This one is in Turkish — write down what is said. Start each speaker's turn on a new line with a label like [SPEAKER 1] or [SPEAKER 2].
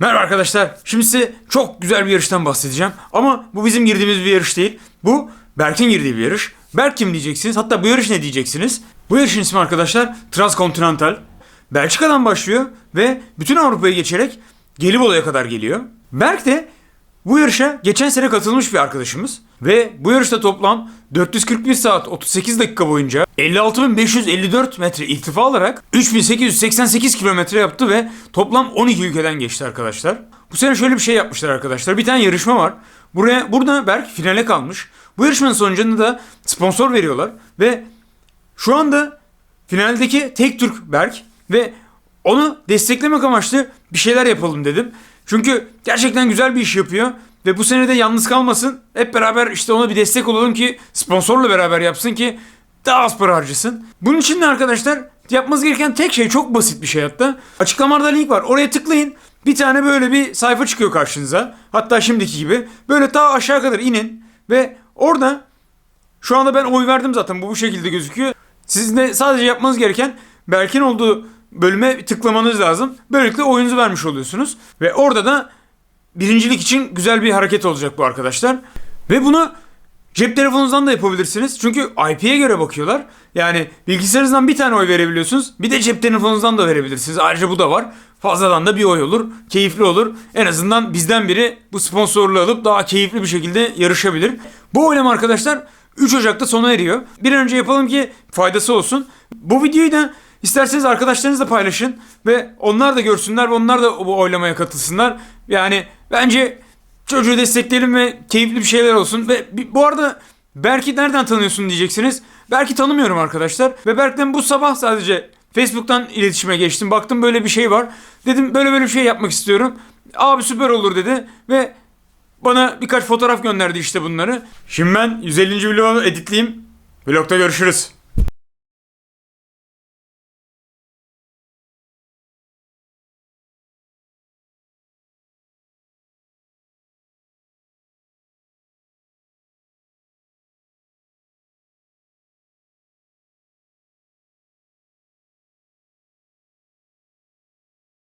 [SPEAKER 1] Merhaba arkadaşlar. Şimdi size çok güzel bir yarıştan bahsedeceğim. Ama bu bizim girdiğimiz bir yarış değil. Bu Berk'in girdiği bir yarış. Berk kim diyeceksiniz? Hatta bu yarış ne diyeceksiniz? Bu yarışın ismi arkadaşlar Transkontinental. Belçika'dan başlıyor ve bütün Avrupa'yı geçerek Gelibolu'ya kadar geliyor. Berk de bu yarışa geçen sene katılmış bir arkadaşımız ve bu yarışta toplam 441 saat 38 dakika boyunca 56.554 metre irtifa alarak 3888 kilometre yaptı ve toplam 12 ülkeden geçti arkadaşlar. Bu sene şöyle bir şey yapmışlar arkadaşlar. Bir tane yarışma var. Buraya burada Berk finale kalmış. Bu yarışmanın sonucunda da sponsor veriyorlar ve şu anda finaldeki tek Türk Berk ve onu desteklemek amaçlı bir şeyler yapalım dedim. Çünkü gerçekten güzel bir iş yapıyor ve bu sene de yalnız kalmasın. Hep beraber işte ona bir destek olalım ki sponsorla beraber yapsın ki daha az para harcasın. Bunun için de arkadaşlar yapmanız gereken tek şey çok basit bir şey hatta. Açıklamalarda link var. Oraya tıklayın. Bir tane böyle bir sayfa çıkıyor karşınıza. Hatta şimdiki gibi. Böyle ta aşağı kadar inin ve orada şu anda ben oy verdim zaten bu bu şekilde gözüküyor. Sizin de sadece yapmanız gereken Berk'in olduğu bölüme tıklamanız lazım. Böylelikle oyunuzu vermiş oluyorsunuz. Ve orada da birincilik için güzel bir hareket olacak bu arkadaşlar. Ve bunu cep telefonunuzdan da yapabilirsiniz. Çünkü IP'ye göre bakıyorlar. Yani bilgisayarınızdan bir tane oy verebiliyorsunuz. Bir de cep telefonunuzdan da verebilirsiniz. Ayrıca bu da var. Fazladan da bir oy olur. Keyifli olur. En azından bizden biri bu sponsorluğu alıp daha keyifli bir şekilde yarışabilir. Bu oylama arkadaşlar 3 Ocak'ta sona eriyor. Bir an önce yapalım ki faydası olsun. Bu videoyu da isterseniz arkadaşlarınızla paylaşın ve onlar da görsünler ve onlar da bu oylamaya katılsınlar. Yani bence çocuğu destekleyelim ve keyifli bir şeyler olsun. Ve bu arada Berk'i nereden tanıyorsun diyeceksiniz. Berk'i tanımıyorum arkadaşlar. Ve Berk'ten bu sabah sadece Facebook'tan iletişime geçtim. Baktım böyle bir şey var. Dedim böyle böyle bir şey yapmak istiyorum. Abi süper olur dedi ve bana birkaç fotoğraf gönderdi işte bunları. Şimdi ben 150. vlogu editleyeyim. Vlogda görüşürüz.